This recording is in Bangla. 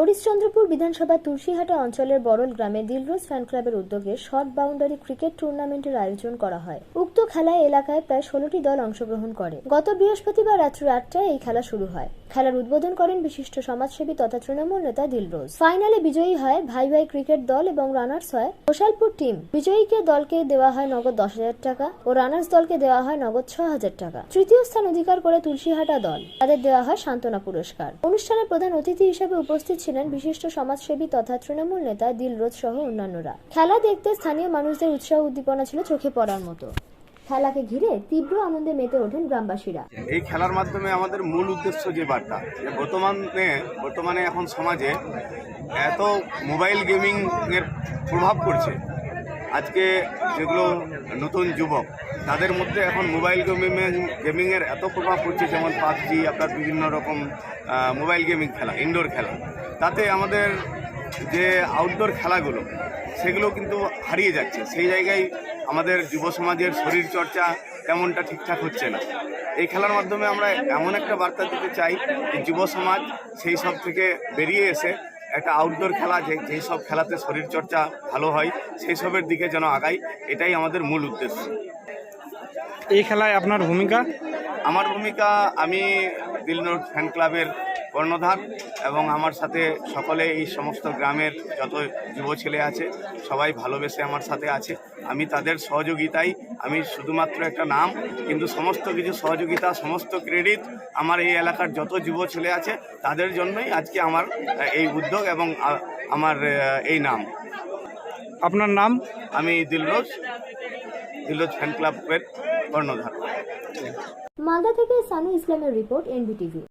হরিশ্চন্দ্রপুর বিধানসভা তুলসীহাটা অঞ্চলের বড়ল গ্রামে দিলরোজ ফ্যান ক্লাবের উদ্যোগে শর্ট বাউন্ডারি ক্রিকেট টুর্নামেন্টের আয়োজন করা হয়। উক্ত খেলায় এলাকায় প্রায় ষোলোটি দল অংশগ্রহণ করে। গত বৃহস্পতিবার রাত্রি আটটায় এই খেলা শুরু হয়। খেলার উদ্বোধন করেন বিশিষ্ট সমাজসেবী তথা তৃণমূল নেতা দিলরোজ। ফাইনালে বিজয়ী হয় ভাই ভাই ক্রিকেট দল এবং রানার্স হয় গোসালপুর টিম। বিজয়ীকে দলকে দেওয়া হয় নগদ দশ হাজার টাকা ও রানার্স দলকে দেওয়া হয় নগদ ছ হাজার টাকা। তৃতীয় স্থান অধিকার করে তুলসীহাটা দল। তাদের দেওয়া হয় সান্ত্বনা পুরস্কার। অনুষ্ঠানে প্রধান অতিথি হিসেবে উপস্থিত ছিলেন বিশিষ্ট সমাজসেবী তথা তৃণমূল নেতা দিলরোজ সহ অন্যান্যরা। খেলা দেখতে স্থানীয় মানুষদের উৎসাহ উদ্দীপনা ছিল চোখে পড়ার মতো। খেলাকে ঘিরে তীব্র আনন্দে মেতে ওঠেন গ্রামবাসীরা। এই খেলার মাধ্যমে আমাদের মূল উদ্দেশ্য যে বার্তা বর্তমানে বর্তমানে এখন সমাজে এত মোবাইল গেমিং এর প্রভাব পড়ছে। আজকে যেগুলো নতুন যুবক, তাদের মধ্যে এখন মোবাইল গেমিং গেমিংয়ের এত প্রভাব পড়ছে, যেমন পাবজি, আপনার বিভিন্ন রকম মোবাইল গেমিং খেলা ইনডোর খেলা। তাতে আমাদের যে আউটডোর খেলাগুলো সেগুলো কিন্তু হারিয়ে যাচ্ছে। সেই জায়গায় আমাদের যুব সমাজের শরীর চর্চা তেমনটা ঠিকঠাক হচ্ছে না। এই খেলার মাধ্যমে আমরা এমন একটা বার্তা দিতে চাই যে যুব সমাজ সেই সব থেকে বেরিয়ে এসে একটা আউটডোর খেলা যে যেই সব খেলাতে শরীর চর্চা ভালো হয় সেই সবের দিকে যেন আগাই এটাই আমাদের মূল উদ্দেশ্য। এই খেলায় আপনার ভূমিকা? আমার ভূমিকা আমি দিলনোট ফ্যান ক্লাবের কর্ণধার এবং আমার সাথে সকলে এই সমস্ত গ্রামের যত যুব ছেলে আছে সবাই ভালোবেসে আমার সাথে আছে। আমি তাদের সহযোগিতাই আমি শুধুমাত্র একটা নাম কিন্তু সমস্ত কিছু সহযোগিতা সমস্ত ক্রেডিট আমার এই এলাকার যত যুব ছেলে আছে তাদের জন্যই আজকে আমার এই উদ্যোগ এবং আমার এই নাম। আপনার নাম? আমি দিলরোজ দিলরোজ ফ্যান ক্লাবের কর্ণধার। মালদা থেকে সানু ইসলামের রিপোর্ট এনবিটিভি।